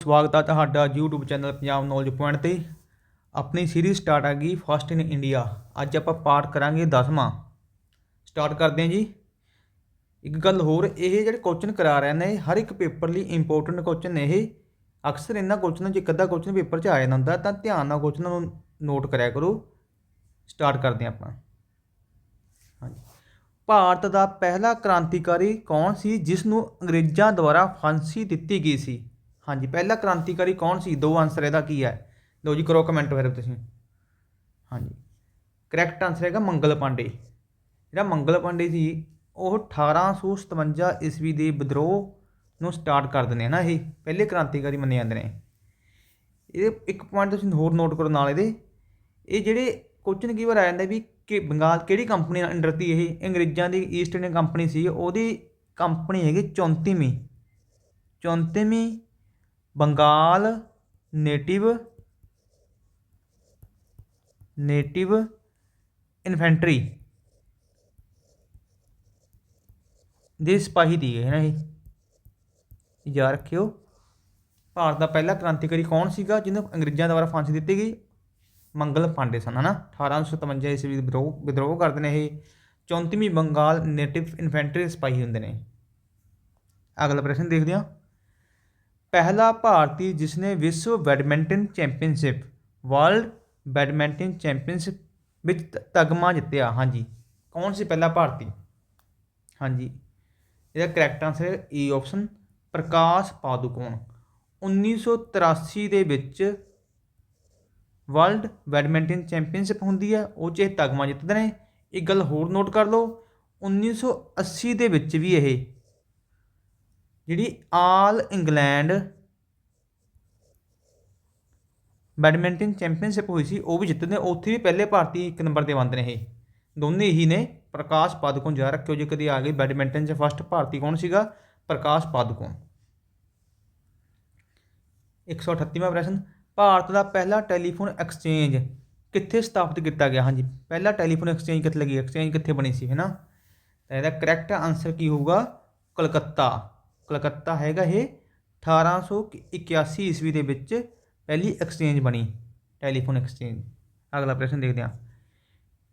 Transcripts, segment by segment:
ਸਵਾਗਤ ਹੈ ਤੁਹਾਡਾ YouTube channel Punjab knowledge point ਤੇ। ਆਪਣੀ ਸੀਰੀਜ਼ ਸਟਾਰਟ ਆ ਗਈ ਫਸਟ ਇਨ ਇੰਡੀਆ ਅੱਜ ਆਪਾਂ ਪਾਠ ਕਰਾਂਗੇ 10ਵਾਂ ਸਟਾਰਟ ਕਰਦੇ ਹਾਂ ਜੀ। ਇੱਕ ਗੱਲ ਹੋਰ, ਇਹ ਜਿਹੜੇ ਕੁਐਸਚਨ ਕਰਾ ਰਹੇ ਨੇ, ਹਰ ਇੱਕ ਪੇਪਰ ਲਈ ਇੰਪੋਰਟੈਂਟ ਕੁਐਸਚਨ ਨੇ ਇਹ। ਅਕਸਰ ਇਹਨਾਂ ਕੁਐਸਚਨਾਂ 'ਚ ਇੱਕ ਅੱਧਾ ਕੁਐਸਚਨ ਪੇਪਰ 'ਚ ਆ ਜਾਂਦਾ ਹੁੰਦਾ, ਤਾਂ ਧਿਆਨ ਨਾਲ ਕੁਐਸਚਨ ਨੂੰ ਨੋਟ ਕਰਿਆ ਕਰੋ। ਸਟਾਰਟ ਕਰਦੇ ਹਾਂ ਆਪਾਂ। ਹਾਂਜੀ। ਭਾਰਤ ਦਾ ਪਹਿਲਾ ਕ੍ਰਾਂਤੀਕਾਰੀ ਕੌਣ ਸੀ ਜਿਸ ਨੂੰ ਅੰਗਰੇਜ਼ਾਂ ਦੁਆਰਾ ਫਾਂਸੀ ਦਿੱਤੀ ਗਈ ਸੀ? ਹਾਂਜੀ, ਪਹਿਲਾ ਕ੍ਰਾਂਤੀਕਾਰੀ ਕੌਣ ਸੀ? ਦੋ ਆਨਸਰ ਇਹਦਾ ਕੀ ਹੈ? ਲਓ ਜੀ, ਕਰੋ ਕਮੈਂਟ ਫਿਰ ਤੁਸੀਂ। ਹਾਂਜੀ। ਕਰੈਕਟ ਆਨਸਰ ਹੈਗਾ ਮੰਗਲ ਪਾਂਡੇ। ਜਿਹੜਾ ਮੰਗਲ ਪਾਂਡੇ ਸੀ, ਉਹ 1857 ਈਸਵੀ ਦੇ ਵਿਦਰੋਹ ਨੂੰ ਸਟਾਰਟ ਕਰ ਦਿੰਦੇ ਆ ਨਾ ਇਹ। ਪਹਿਲੇ ਕ੍ਰਾਂਤੀਕਾਰੀ ਮੰਨੇ ਜਾਂਦੇ ਨੇ। ਇਹ ਇੱਕ ਪੁਆਇੰਟ ਤੁਸੀਂ ਹੋਰ ਨੋਟ ਕਰੋ ਨਾਲ ਇਹਦੇ। ਇਹ ਜਿਹੜੇ ਕੁਐਸਚਨ ਕੀ ਵਾਰ ਆ ਜਾਂਦਾ ਵੀ ਕਿ ਬੰਗਾਲ ਕਿਹੜੀ ਕੰਪਨੀ ਅੰਡਰ ਤੀ ਇਹ? ਅੰਗਰੇਜ਼ਾਂ ਦੀ ਈਸਟ ਇੰਡੀਅਨ ਕੰਪਨੀ ਸੀ, ਉਹਦੀ ਕੰਪਨੀ ਹੈਗੀ 34ਵੀਂ 34ਵੀਂ ਬੰਗਾਲ ਨੇਟਿਵ ਨੇਟਿਵ ਇਨਫੈਂਟਰੀ। ਦੇ ਸਿਪਾਹੀ ਦੀ ਹੈ ਨਾ ਇਹ। ਯਾਦ ਰੱਖਿਓ। ਭਾਰਤ ਦਾ ਪਹਿਲਾ ਕ੍ਰਾਂਤੀਕਾਰੀ ਕੌਣ ਸੀਗਾ ਜਿਹਨੂੰ ਅੰਗਰੇਜ਼ਾਂ ਦੁਆਰਾ ਫਾਂਸੀ ਦਿੱਤੀ ਗਈ? ਮੰਗਲ ਪਾਂਡੇ ਸਨ ਹਨਾ 1857 ਈਸਵੀ ਦੇ ਵਿਦਰੋਹ ਵਿਦਰੋਹ ਕਰਦੇ ਨੇ ਇਹ। 34ਵੀਂ ਬੰਗਾਲ ਨੇਟਿਵ ਇਨਫੈਂਟਰੀ ਸਿਪਾਹੀ ਹੁੰਦੇ ਨੇ। ਅਗਲਾ ਪ੍ਰਸ਼ਨ ਦੇਖਦੇ ਹਾਂ। ਪਹਿਲਾ ਭਾਰਤੀ ਜਿਸ ਨੇ ਵਿਸ਼ਵ badminton championship, world badminton championship ਵਿੱਚ ਤਗਮਾ ਜਿੱਤਿਆ। ਹਾਂਜੀ। ਕੌਣ ਸੀ ਪਹਿਲਾ ਭਾਰਤੀ? ਹਾਂਜੀ। ਇਹਦਾ ਕਰੈਕਟ ਆਨਸਰ ਹੈ e E option Prakash Padukone. 1983 ਦੇ ਵਿੱਚ ਵਰਲਡ ਬੈਡਮਿੰਟਨ ਚੈਂਪੀਅਨਸ਼ਿਪ ਹੁੰਦੀ ਹੈ, ਉਹ 'ਚ ਇਹ ਤਗਮਾ ਜਿੱਤਦੇ ਨੇ। ਇੱਕ ਗੱਲ ਹੋਰ ਨੋਟ ਕਰ ਲਓ 1980 ਦੇ ਵਿੱਚ ਵੀ ਇਹ ਜਿਹੜੀ ਆਲ ਇੰਗਲੈਂਡ ਬੈਡਮਿੰਟਨ ਚੈਂਪੀਅਨਸ਼ਿਪ ਹੋਈ ਸੀ, ਉਹ ਵੀ ਜਿੱਤਦੇ ਉੱਥੇ ਵੀ ਪਹਿਲੇ ਭਾਰਤੀ ਇੱਕ ਨੰਬਰ ਤੇ ਬੰਦ ਨੇ ਇਹ। ਦੋਨੇ ਹੀ ਨੇ ਪ੍ਰਕਾਸ਼ ਪਾਦੂਕੋਣ ਜਾ ਰੱਖਿਓ ਜੇ ਕਦੀ ਆ ਗਈ ਬੈਡਮਿੰਟਨ 'ਚ ਫਸਟ ਭਾਰਤੀ ਕੌਣ ਸੀਗਾ? ਪ੍ਰਕਾਸ਼ ਪਾਦੂਕੋਣ। 138ਵਾਂ ਪ੍ਰਸ਼ਨ। ਭਾਰਤ ਦਾ ਪਹਿਲਾ ਟੈਲੀਫੋਨ ਐਕਸਚੇਂਜ ਕਿੱਥੇ ਸਥਾਪਿਤ ਕੀਤਾ ਗਿਆ? ਹਾਂਜੀ, ਪਹਿਲਾ ਟੈਲੀਫੋਨ ਐਕਸਚੇਂਜ ਕਿੱਥੇ ਲੱਗੀ? ਐਕਸਚੇਂਜ ਕਿੱਥੇ ਬਣੀ ਸੀ, ਹੈ ਨਾ? ਤਾਂ ਇਹਦਾ ਕਰੈਕਟ ਆਨਸਰ ਕੀ ਹੋਊਗਾ? ਕਲਕੱਤਾ। ਕਲਕੱਤਾ ਹੈਗਾ ਇਹ 1881 ਈਸਵੀ ਦੇ ਵਿੱਚ ਪਹਿਲੀ ਐਕਸਚੇਂਜ ਬਣੀ ਟੈਲੀਫੋਨ ਐਕਸਚੇਂਜ ਅਗਲਾ ਪ੍ਰਸ਼ਨ ਦੇਖਦੇ ਹਾਂ।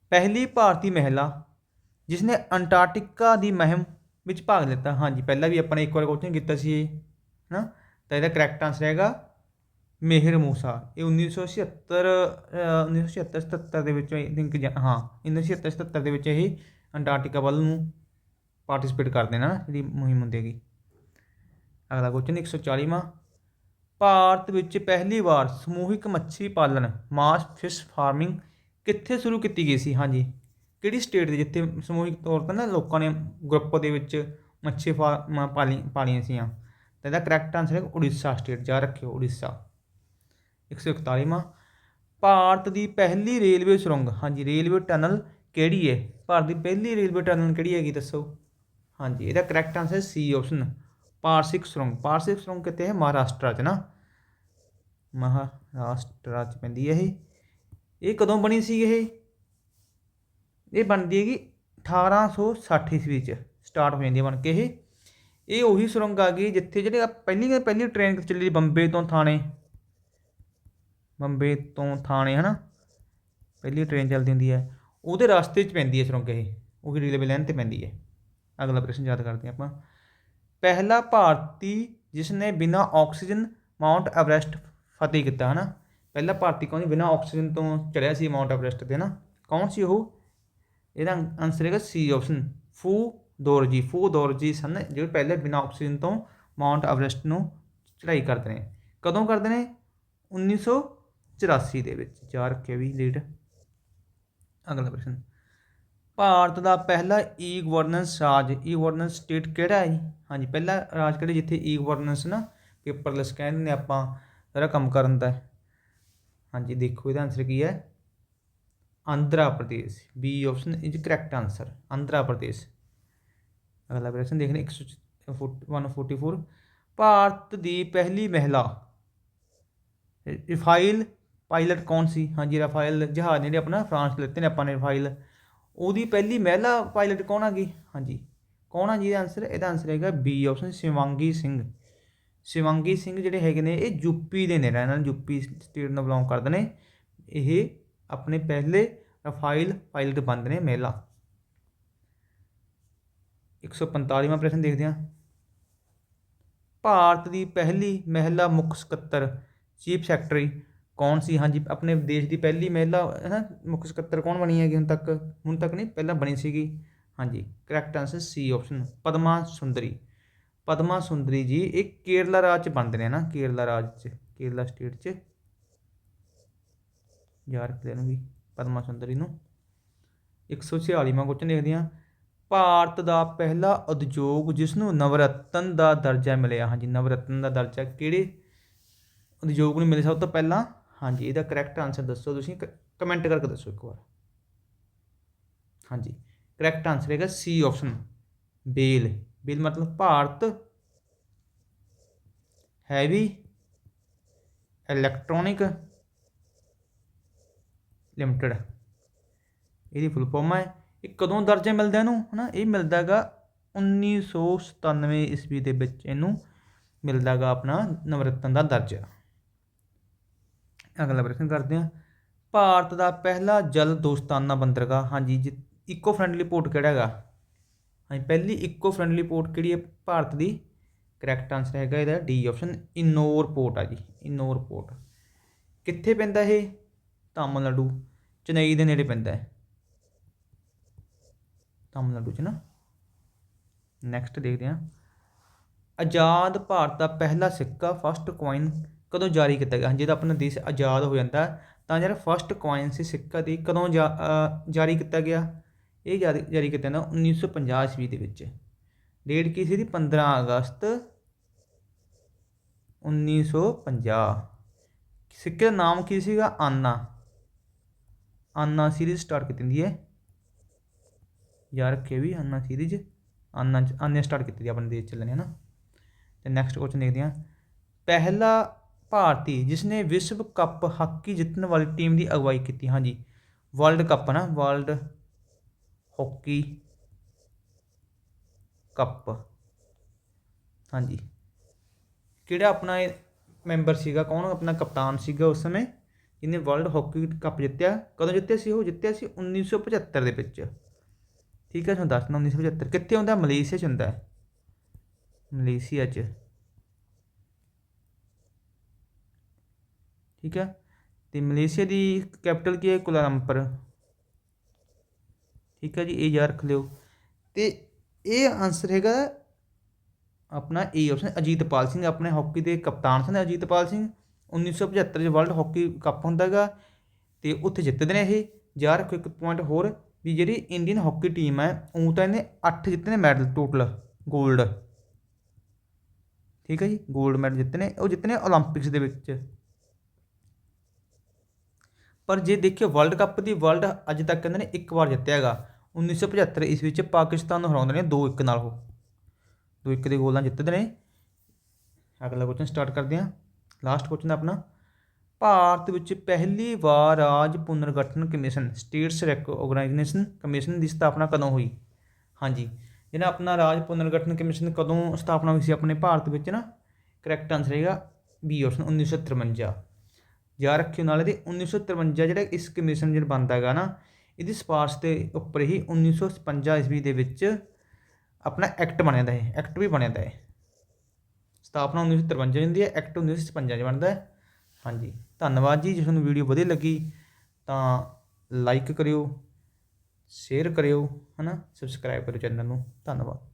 ਪਹਿਲੀ ਭਾਰਤੀ ਮਹਿਲਾ ਜਿਸ ਨੇ ਅੰਟਾਰਕਟਿਕਾ ਦੀ ਮਹਿਮ ਵਿੱਚ ਭਾਗ ਲਿੱਤਾ। ਹਾਂਜੀ, ਪਹਿਲਾਂ ਵੀ ਆਪਾਂ ਨੇ ਇੱਕ ਵਾਰ ਕੁਐਸਚਨ ਕੀਤਾ ਸੀ ਇਹ ਹੈ ਨਾ ਤਾਂ ਇਹਦਾ ਕਰੈਕਟ ਆਨਸਰ ਹੈਗਾ ਮਿਹਰ ਮੂਸਾ। ਇਹ 1976 ਅਹ 1976 77 ਦੇ ਵਿੱਚ ਆਈ ਥਿੰਕ ਹਾਂ 1976 77 ਦੇ ਵਿੱਚ ਇਹ ਅੰਟਾਰਕਟਿਕਾ ਵੱਲ ਨੂੰ ਪਾਰਟਿਸਿਪੇਟ ਕਰਦੇ ਨੇ ਨਾ ਜਿਹੜੀ ਮੁਹਿੰਮ ਹੁੰਦੀ ਹੈਗੀ। ਅਗਲਾ ਕੁਐਸਚਨ 140ਵਾਂ ਭਾਰਤ ਵਿੱਚ ਪਹਿਲੀ ਵਾਰ ਸਮੂਹਿਕ ਮੱਛੀ ਪਾਲਣ, ਮਾਸ ਫਿਸ਼ ਫਾਰਮਿੰਗ ਕਿੱਥੇ ਸ਼ੁਰੂ ਕੀਤੀ ਗਈ ਸੀ? ਹਾਂਜੀ। ਕਿਹੜੀ ਸਟੇਟ ਦੇ ਜਿੱਥੇ ਸਮੂਹਿਕ ਤੌਰ ਤੇ ਨਾ ਲੋਕਾਂ ਨੇ ਗਰੁੱਪ ਦੇ ਵਿੱਚ ਮੱਛੀ ਫਾਰਮ ਪਾਲੀ, ਪਾਲੀਆਂ ਸੀਆਂ? ਤਾਂ ਇਹਦਾ ਕਰੈਕਟ ਆਨਸਰ ਹੈ ਉੜੀਸਾ ਸਟੇਟ ਜਾ ਰੱਖਿਓ ਉੜੀਸਾ। 141ਵਾਂ ਭਾਰਤ ਦੀ ਪਹਿਲੀ ਰੇਲਵੇ ਸੁਰੰਗ, ਹਾਂਜੀ, ਰੇਲਵੇ ਟਨਲ ਕਿਹੜੀ ਹੈ? ਭਾਰਤ ਦੀ ਪਹਿਲੀ ਰੇਲਵੇ ਟਨਲ ਕਿਹੜੀ ਹੈਗੀ ਦੱਸੋ? ਹਾਂਜੀ, ਇਹਦਾ ਕਰੈਕਟ ਆਨਸਰ ਸੀ ਆਪਸ਼ਨ ਪਾਰਸਿਕ ਸੁਰੰਗ ਪਾਰਸਿਕ ਸੁਰੰਗ ਕਿਤੇ ਹੈ ਮਹਾਰਾਸ਼ਟਰ 'ਚ ਨਾ ਮਹਾਰਾਸ਼ਟਰ 'ਚ ਪੈਂਦੀ ਹੈ ਇਹ ਇਹ ਕਦੋਂ ਬਣੀ ਸੀ ਇਹ ਇਹ ਬਣਦੀ ਹੈਗੀ 1860 ਈਸਵੀ 'ਚ ਸਟਾਰਟ ਹੋ ਜਾਂਦੀ ਹੈ ਬਣ ਕੇ ਇਹ ਇਹ ਉਹੀ ਸੁਰੰਗ ਆ ਗਈ ਜਿੱਥੇ ਜਿਹੜੇ ਆਹ ਪਹਿਲੀ ਪਹਿਲੀ ਟ੍ਰੇਨ ਚੱਲੀ ਬੰਬੇ ਤੋਂ ਥਾਣੇ ਬੰਬੇ ਤੋਂ ਥਾਣੇ ਹਨਾ ਪਹਿਲੀ ਟ੍ਰੇਨ ਚੱਲਦੀ ਹੁੰਦੀ ਹੈ ਉਹਦੇ ਰਸਤੇ 'ਚ ਪੈਂਦੀ ਹੈ ਸੁਰੰਗ ਇਹ ਉਹ ਰੇਲਵੇ ਲਾਈਨ ਤੇ ਪੈਂਦੀ ਹੈ ਅਗਲਾ ਪ੍ਰਸ਼ਨ ਯਾਦ ਕਰਦੇ ਹਾਂ ਆਪਾਂ ਪਹਿਲਾ ਭਾਰਤੀ ਜਿਸ ਨੇ ਬਿਨਾਂ ਆਕਸੀਜਨ ਮਾਊਂਟ ਐਵਰੈਸਟ ਫਤਿਹ ਕੀਤਾ ਹੈ ਨਾ ਪਹਿਲਾ ਭਾਰਤੀ ਕੌਣ ਸੀ? ਬਿਨਾ ਆਕਸੀਜਨ ਤੋਂ ਚੜਿਆ ਸੀ ਮਾਊਂਟ ਐਵਰੈਸਟ ਤੇ ਨਾ ਕੌਣ ਸੀ ਉਹ? ਇਹਦਾ ਆਨਸਰ ਹੈਗਾ ਸੀ ਆਪਸ਼ਨ ਫੂ ਦੌਰਜੀ ਫੂ ਦੌਰਜੀ ਸਨ ਜਿਹੜੇ ਪਹਿਲੇ ਬਿਨਾਂ ਆਕਸੀਜਨ ਤੋਂ ਮਾਊਂਟ ਐਵਰੈਸਟ ਨੂੰ ਚੜ੍ਹਾਈ ਕਰਦੇ ਨੇ। ਕਦੋਂ ਕਰਦੇ ਨੇ? 1984 ਦੇ ਵਿੱਚ। ਯਾਰ ਕੇ ਵੀ ਲੇਟ ਅਗਲਾ ਪ੍ਰਸ਼ਨ। ਭਾਰਤ ਦਾ ਪਹਿਲਾ ਈ ਗਵਰਨੈਂਸ ਰਾਜ ਈ ਗਵਰਨੈਂਸ ਸਟੇਟ ਕਿਹੜਾ ਹੈ ਹਾਂਜੀ, ਪਹਿਲਾ ਰਾਜ ਕਿਹੜਾ ਜਿੱਥੇ ਈ ਗਵਰਨੈਂਸ ਨਾ ਪੇਪਰਲੈਸ ਕਹਿੰਦੇ ਨੇ ਆਪਾਂ, ਸਾਰਾ ਕੰਮ ਕਰਨ ਦਾ ਹਾਂਜੀ, ਦੇਖੋ ਇਹਦਾ ਆਨਸਰ ਕੀ ਹੈ? Andhra Pradesh B option is correct answer Andhra Pradesh. ਅਗਲਾ ਪ੍ਰਸ਼ਨ ਦੇਖਦੇ 144 ਭਾਰਤ ਦੀ ਪਹਿਲੀ ਮਹਿਲਾ ਰਿਫਾਈਲ ਪਾਇਲਟ ਕੌਣ ਸੀ? ਹਾਂਜੀ, ਰਫਾਇਲ ਜਹਾਜ਼ ਨੇ ਆਪਣਾ ਫਰਾਂਸ ਲੈਤੇ ਨੇ, ਆਪਾਂ ਨੇ ਰਿਫਾਈਲ ਉਹਦੀ ਪਹਿਲੀ ਮਹਿਲਾ ਪਾਇਲਟ ਕੌਣ ਆ ਗਈ? ਹਾਂਜੀ। ਕੌਣ ਆ ਜੀ? ਇਹਦਾ ਆਨਸਰ ਇਹਦਾ ਆਨਸਰ ਹੈਗਾ ਬੀ ਆਪਸ਼ਨ ਸ਼ਿਵਾਂਗੀ ਸਿੰਘ। ਸ਼ਿਵਾਂਗੀ ਸਿੰਘ ਜਿਹੜੇ ਹੈਗੇ ਨੇ, ਇਹ ਯੂਪੀ ਦੇ ਨੇ, ਰਹਿਣ ਵਾਲੇ ਯੂਪੀ ਸਟੇਟ ਨਾਲ ਬਿਲੋਂਗ ਕਰਦੇ ਨੇ। ਇਹ ਆਪਣੇ ਪਹਿਲੇ ਰਫਾਈਲ ਪਾਇਲਟ ਬਣਦੇ ਨੇ ਮਹਿਲਾ। 145ਵਾਂ ਪ੍ਰਸ਼ਨ ਦੇਖਦੇ ਹਾਂ। ਭਾਰਤ ਦੀ ਪਹਿਲੀ ਮਹਿਲਾ ਮੁੱਖ ਸਕੱਤਰ ਚੀਫ ਸੈਕਟਰੀ ਕੌਣ ਸੀ? ਹਾਂਜੀ, ਆਪਣੇ ਦੇਸ਼ ਦੀ ਪਹਿਲੀ ਮਹਿਲਾ, ਹੈ ਨਾ ਮੁੱਖ ਸਕੱਤਰ ਕੌਣ ਬਣੀ ਹੈਗੀ ਹੁਣ ਤੱਕ? ਹੁਣ ਤੱਕ ਨਹੀਂ, ਪਹਿਲਾਂ ਬਣੀ ਸੀਗੀ। ਹਾਂਜੀ ਕਰੈਕਟ ਆਨਸਰ ਸੀ ਆਪਸ਼ਨ ਪਦਮਾ ਸੁੰਦਰੀ। ਪਦਮਾ ਸੁੰਦਰੀ ਜੀ, ਇਹ ਕੇਰਲਾ ਰਾਜ ਚ ਬਣਦੇ ਨੇ ਨਾ? ਕੇਰਲਾ ਰਾਜ ਚ, ਕੇਰਲਾ ਸਟੇਟ ਚ। ਯਾਰ, ਕਿਤੇ ਵੀ, ਪਦਮਾ ਸੁੰਦਰੀ ਨੂੰ। 146ਵਾਂ ਕੁਐਸਚਨ ਦੇਖਦੇ ਹਾਂ ਭਾਰਤ ਦਾ ਪਹਿਲਾ ਉਦਯੋਗ ਜਿਸ ਨੂੰ ਨਵਰਤਨ ਦਾ ਦਰਜਾ ਮਿਲਿਆ। ਹਾਂਜੀ, ਨਵਰਤਨ ਦਾ ਦਰਜਾ ਕਿਹੜੇ ਉਦਯੋਗ ਨੂੰ ਮਿਲਿਆ? ਸਭ ਤੋਂ ਪਹਿਲਾਂ ਹਾਂਜੀ, ਇਹਦਾ ਕਰੈਕਟ ਆਨਸਰ ਦੱਸੋ ਤੁਸੀਂ ਕਮੈਂਟ ਕਰਕੇ ਦੱਸੋ ਇੱਕ ਵਾਰ। ਹਾਂਜੀ ਕਰੈਕਟ ਆਨਸਰ ਹੈਗਾ ਸੀ ਆਪਸ਼ਨ ਬੇਲ। ਬੇਲ ਮਤਲਬ ਭਾਰਤ। ਹੈਵੀ ਇਲੈਕਟ੍ਰੋਨਿਕ ਲਿਮਟਿਡ ਇਹਦੀ ਫੁੱਲ ਫਾਰਮ ਹੈ ਇਹ ਕਦੋਂ ਦਰਜਾ ਮਿਲਦਾ ਇਹਨੂੰ? ਹਨਾ, ਇਹ ਮਿਲਦਾ ਹੈਗਾ 1997 ਈਸਵੀ ਦੇ ਵਿੱਚ ਇਹਨੂੰ ਮਿਲਦਾ ਹੈਗਾ ਆਪਣਾ ਨਵਰਤਨ ਦਾ ਦਰਜਾ। ਅਗਲਾ ਪ੍ਰਸ਼ਨ ਕਰਦੇ ਹਾਂ। ਭਾਰਤ ਦਾ ਪਹਿਲਾ ਜਲ ਦੋਸਤਾਨਾ ਬੰਦਰਗਾਹ, ਹਾਂਜੀ ਜੀ ਇਕੋ ਫ੍ਰੈਂਡਲੀ ਪੋਰਟ ਕਿਹੜਾ ਹੈਗਾ? ਹਾਂਜੀ, ਪਹਿਲੀ ਇਕੋ ਫ੍ਰੈਂਡਲੀ ਪੋਰਟ ਕਿਹੜੀ ਹੈ ਭਾਰਤ ਦੀ? ਕਰੈਕਟ ਆਨਸਰ ਹੈਗਾ ਇਹਦਾ ਡੀ ਆਪਸ਼ਨ ਇਨੋਰ ਪੋਰਟ ਆ ਜੀ ਇਨੋਰ ਪੋਰਟ ਕਿੱਥੇ ਪੈਂਦਾ ਇਹ? ਤਾਮਿਲਨਾਡੂ, ਚੇਨਈ ਦੇ ਨੇੜੇ ਪੈਂਦਾ ਹੈ। ਤਾਮਿਲਨਾਡੂ ਚ ਨਾ। ਨੈਕਸਟ ਦੇਖਦੇ ਹਾਂ। ਆਜ਼ਾਦ ਭਾਰਤ ਦਾ ਪਹਿਲਾ ਸਿੱਕਾ ਫਸਟ ਕੋਇਨ ਕਦੋਂ ਜਾਰੀ ਕੀਤਾ ਗਿਆ? ਹਾਂਜੀ ਜਿਹਦਾ ਆਪਣਾ ਦੇਸ਼ ਆਜ਼ਾਦ ਹੋ ਜਾਂਦਾ ਤਾਂ ਜਿਹੜਾ ਫਸਟ ਕੋਇਨ ਸੀ ਸਿੱਕਾ ਦੀ, ਕਦੋਂ ਜਾ- ਜਾਰੀ ਕੀਤਾ ਗਿਆ? ਇਹ ਜਾਰੀ ਜਾਰੀ ਕੀਤਾ ਜਾਂਦਾ 1950 ਈਸਵੀ ਦੇ ਵਿੱਚ। ਡੇਟ ਕੀ ਸੀ ਦੀ 15 ਅਗਸਤ 1950 ਸਿੱਕੇ ਦਾ ਨਾਮ ਕੀ ਸੀਗਾ? ਆਨਾ। ਆਨਾ ਸੀਰੀਜ਼ ਸਟਾਰਟ ਕੀਤੀ ਹੁੰਦੀ ਹੈ। ਯਾਰ ਰੱਖੇ ਵੀ ਆਨਾ ਸੀਰੀਜ਼ ਆਨਾ ਆਨੇ ਸਟਾਰਟ ਕੀਤੀ ਸੀ ਆਪਣੇ ਦੇਸ਼ ਚੱਲਣੇ ਹੈ ਨਾ। ਤੇ ਨੈਕਸਟ ਕੁਐਸਚਨ ਦੇਖਦੇ ਹਾਂ। ਪਹਿਲਾ ਭਾਰਤੀ ਜਿਸ ਨੇ ਵਿਸ਼ਵ ਕੱਪ ਹਾਕੀ ਜਿੱਤਣ ਵਾਲੀ ਟੀਮ ਦੀ ਅਗਵਾਈ ਕੀਤੀ, ਹਾਂਜੀ। ਵਰਲਡ ਕੱਪ ਨਾ, ਵਰਲਡ ਹਾਕੀ ਕੱਪ। ਹਾਂਜੀ। ਕਿਹੜਾ ਆਪਣਾ ਇਹ ਮੈਂਬਰ ਸੀਗਾ, ਕੌਣ ਆਪਣਾ ਕਪਤਾਨ ਸੀਗਾ ਉਸ ਸਮੇਂ, ਜਿਹਨੇ ਵਰਲਡ ਹਾਕੀ ਕੱਪ ਜਿੱਤਿਆ? ਕਦੋਂ ਜਿੱਤਿਆ ਸੀ ਉਹ? ਜਿੱਤਿਆ ਸੀ 1975 ਦੇ ਵਿੱਚ। ਠੀਕ ਹੈ, ਤੁਹਾਨੂੰ ਦੱਸਣਾ 1975 ਕਿੱਥੇ ਹੁੰਦਾ? ਮਲੇਸ਼ੀਆ 'ਚ ਹੁੰਦਾ ਮਲੇਸ਼ੀਆ 'ਚ। ਠੀਕ ਹੈ? ਤੇ ਮਲੇਸ਼ੀਆ ਦੀ ਕੈਪੀਟਲ ਕੀ ਹੈ? ਕੁਲਾਲੰਪਰ। ਠੀਕ ਹੈ ਜੀ, ਇਹ ਯਾਦ ਰੱਖ ਲਿਓ। ਤੇ ਇਹ ਆਨਸਰ ਹੈਗਾ ਆਪਣਾ ਏ ਆਪਸ਼ਨ ਅਜੀਤਪਾਲ ਸਿੰਘ। ਆਪਣੇ ਹਾਕੀ ਦੇ ਕਪਤਾਨ ਸਨ ਅਜੀਤਪਾਲ ਸਿੰਘ। 1975 ਚ ਵਰਲਡ ਹਾਕੀ ਕੱਪ ਹੁੰਦਾ ਹੈਗਾ। ਤੇ ਉੱਥੇ ਜਿੱਤਦੇ ਨੇ ਇਹ। ਯਾਦ ਰੱਖੋ ਇੱਕ ਪੁਆਇੰਟ ਹੋਰ, ਵੀ ਜਿਹੜੀ ਇੰਡੀਅਨ ਹਾਕੀ ਟੀਮ ਹੈ ਉਹ ਤਾਂ ਇਹਨੇ 8 ਜਿੱਤੇ ਨੇ ਮੈਡਲ ਟੋਟਲ 골ਡ ਠੀਕ ਹੈ ਜੀ 골ਡ ਮੈਡਲ ਜਿੱਤੇ ਨੇ। ਉਹ ਜਿੱਤੇ ਨੇ 올림픽ਸ ਦੇ ਵਿੱਚ। ਪਰ ਜੇ ਦੇਖਿਓ ਵਰਲਡ ਕੱਪ ਦੀ ਵਰਲਡ ਅੱਜ ਤੱਕ ਕਹਿੰਦੇ ਨੇ ਇੱਕ ਵਾਰ ਜਿੱਤਿਆ ਹੈਗਾ 1975 ਇਸ ਵਿੱਚ ਪਾਕਿਸਤਾਨ ਨੂੰ ਹਰਾਉਂਦੇ ਨੇ 2-1 ਨਾਲ ਉਹ। 2-1 ਦੇ ਗੋਲ ਨਾਲ ਜਿੱਤਦੇ ਨੇ। ਅਗਲਾ ਕੁਐਸਚਨ ਸਟਾਰਟ ਕਰਦੇ ਹਾਂ। ਲਾਸਟ ਕੁਐਸਚਨ ਆਪਣਾ। ਭਾਰਤ ਵਿੱਚ ਪਹਿਲੀ ਵਾਰ ਰਾਜ ਪੁਨਰਗਠਨ ਕਮਿਸ਼ਨ ਸਟੇਟਸ ਆਰਗੇਨਾਈਜੇਸ਼ਨ ਕਮਿਸ਼ਨ ਦੀ ਸਥਾਪਨਾ ਕਦੋਂ ਹੋਈ? ਹਾਂਜੀ, ਜਿਹੜਾ ਆਪਣਾ ਰਾਜ ਪੁਨਰਗਠਨ ਕਮਿਸ਼ਨ ਕਦੋਂ ਸਥਾਪਨਾ ਹੋਈ ਸੀ ਆਪਣੇ ਭਾਰਤ ਵਿੱਚ ਨਾ? ਕਰੈਕਟ ਆਨਸਰ ਹੈਗਾ ਬੀ ਆਪਸ਼ਨ 1953 ਯਾਦ ਰੱਖਿਓ ਨਾਲੇ ਦੇ 1953 ਜਿਹੜਾ ਇਸ ਕਮਿਸ਼ਨ ਜਿਹੜਾ ਬਣਦਾ ਹੈਗਾ ਨਾ, ਇਹਦੀ ਸਿਫਾਰਸ਼ ਦੇ ਉੱਪਰ ਹੀ 1956 ਈਸਵੀ ਦੇ ਵਿੱਚ ਆਪਣਾ ਐਕਟ ਬਣਿਆ ਦਾ ਹੈ ਐਕਟ ਵੀ ਬਣਿਆ ਦਾ ਹੈ ਸਥਾਪਨਾ 1953 ਹੁੰਦੀ ਹੈ ਐਕਟ 1956 ਚ ਬਣਦਾ ਹੈ। ਹਾਂਜੀ, ਧੰਨਵਾਦ ਜੀ, ਜੇ ਤੁਹਾਨੂੰ ਵੀਡੀਓ ਵਧੀਆ ਲੱਗੀ ਤਾਂ ਲਾਈਕ ਕਰਿਓ ਸ਼ੇਅਰ ਕਰਿਓ, ਹਨਾ ਸਬਸਕ੍ਰਾਈਬ ਕਰਿਓ ਚੈਨਲ ਨੂੰ, ਧੰਨਵਾਦ।